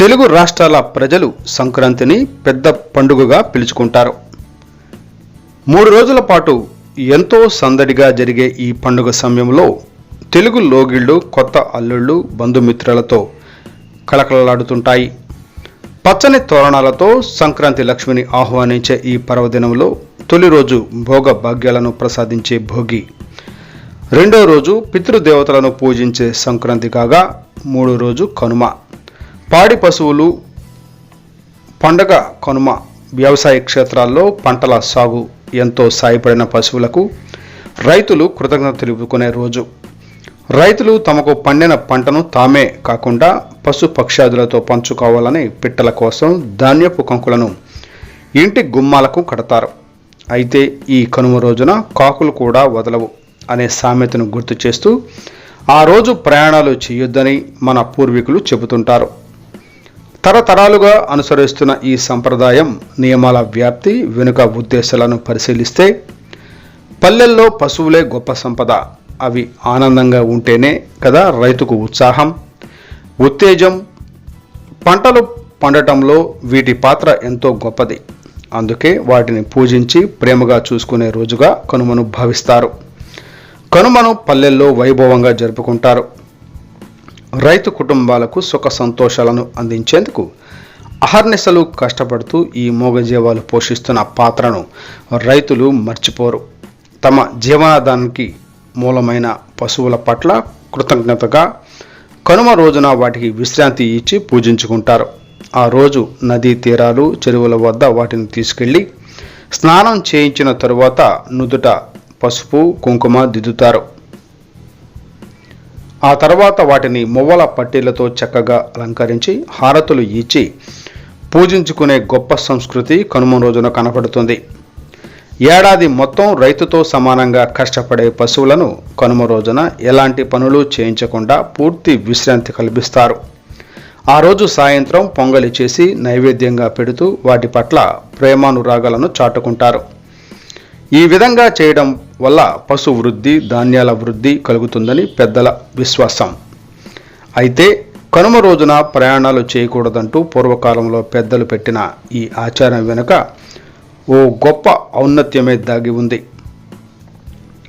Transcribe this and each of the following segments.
తెలుగు రాష్ట్రాల ప్రజలు సంక్రాంతిని పెద్ద పండుగగా పిలుచుకుంటారు. మూడు రోజుల పాటు ఎంతో సందడిగా జరిగే ఈ పండుగ సమయంలో తెలుగు లోగిళ్ళు కొత్త అల్లుళ్ళు బంధుమిత్రులతో కళకళలాడుతుంటాయి. పచ్చని తోరణాలతో సంక్రాంతి లక్ష్మిని ఆహ్వానించే ఈ పర్వదినంలో తొలి రోజు భోగ భాగ్యాలను ప్రసాదించే భోగి. రెండో రోజు పితృదేవతలను పూజించే సంక్రాంతి కాగా మూడో రోజు కనుమ. పాడి పశువులు పండగ కనుమ వ్యవసాయ క్షేత్రాల్లో పంటల సాగు ఎంతో సాయపడిన పశువులకు రైతులు కృతజ్ఞత తెలుపుకునే రోజు. రైతులు తమకు పండిన పంటను తామే కాకుండా పశు పక్షాదులతో పంచుకోవాలని పిట్టల కోసం ధాన్యపు కంకులను ఇంటి గుమ్మాలకు కడతారు. అయితే ఈ కనుమ రోజున కాకులు కూడా వదలవు అనే సామెతను గుర్తు చేస్తూ ఆ రోజు ప్రయాణాలు చేయొద్దని మన పూర్వీకులు చెబుతుంటారు. తరతరాలుగా అనుసరిస్తున్న ఈ సంప్రదాయం నియమాల వ్యాప్తి వెనుక ఉద్దేశాలను పరిశీలిస్తే పల్లెల్లో పశువులే గొప్ప సంపద. అవి ఆనందంగా ఉంటేనే కదా రైతుకు ఉత్సాహం ఉత్తేజం. పంటలు పండటంలో వీటి పాత్ర ఎంతో గొప్పది. అందుకే వాటిని పూజించి ప్రేమగా చూసుకునే రోజుగా కనుమను భావిస్తారు. కనుమను పల్లెల్లో వైభవంగా జరుపుకుంటారు. రైతు కుటుంబాలకు సుఖ సంతోషాలను అందించేందుకు అహర్నిశలు కష్టపడుతూ ఈ మూగజీవాలు పోషిస్తున్న పాత్రను రైతులు మర్చిపోరు. తమ జీవనాధానికి మూలమైన పశువుల పట్ల కృతజ్ఞతగా కనుమ రోజున వాటికి విశ్రాంతి ఇచ్చి పూజించుకుంటారు. ఆ రోజు నదీ తీరాలు చెరువుల వద్ద వాటిని తీసుకెళ్ళి స్నానం చేయించిన తరువాత నుదుట పసుపు కుంకుమ దిద్దుతారు. ఆ తర్వాత వాటిని మువ్వల పట్టీలతో చక్కగా అలంకరించి హారతులు ఇచ్చి పూజించుకునే గొప్ప సంస్కృతి కనుమ రోజున కనపడుతుంది. ఏడాది మొత్తం రైతుతో సమానంగా కష్టపడే పశువులను కనుమ రోజున ఎలాంటి పనులు చేయించకుండా పూర్తి విశ్రాంతి కల్పిస్తారు. ఆ రోజు సాయంత్రం పొంగలి చేసి నైవేద్యంగా పెడుతూ వాటి పట్ల ప్రేమానురాగాలను చాటుకుంటారు. ఈ విధంగా చేయడం వల్ల పశు వృద్ధి ధాన్యాల వృద్ధి కలుగుతుందని పెద్దల విశ్వాసం. అయితే కనుమ రోజున ప్రయాణాలు చేయకూడదంటూ పూర్వకాలంలో పెద్దలు పెట్టిన ఈ ఆచారం వెనుక ఓ గొప్ప ఔన్నత్యమే దాగి ఉంది.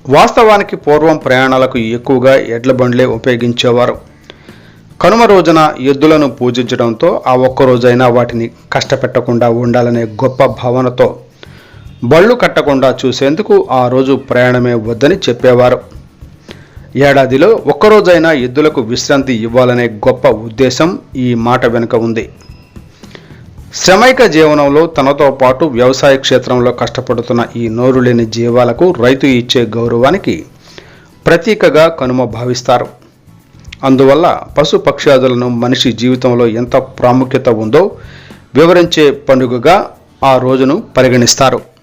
వాస్తవానికి పూర్వం ప్రయాణాలకు ఎక్కువగా ఎడ్ల బండ్లే ఉపయోగించేవారు. కనుమ రోజున ఎద్దులను పూజించడంతో ఆ ఒక్కరోజైనా వాటిని కష్టపెట్టకుండా ఉండాలనే గొప్ప భావనతో బళ్ళు కట్టకుండా చూసేందుకు ఆ రోజు ప్రయాణమే వద్దని చెప్పేవారు. ఏడాదిలో ఒక్కరోజైనా ఎద్దులకు విశ్రాంతి ఇవ్వాలనే గొప్ప ఉద్దేశం ఈ మాట వెనుక ఉంది. శ్రమైక జీవనంలో తనతో పాటు వ్యవసాయ క్షేత్రంలో కష్టపడుతున్న ఈ నోరు లేని జీవాలకు రైతు ఇచ్చే గౌరవానికి ప్రతీకగా కనుమ భావిస్తారు. అందువల్ల పశు పక్షాదులను మనిషి జీవితంలో ఎంత ప్రాముఖ్యత ఉందో వివరించే పండుగగా ఆ రోజును పరిగణిస్తారు.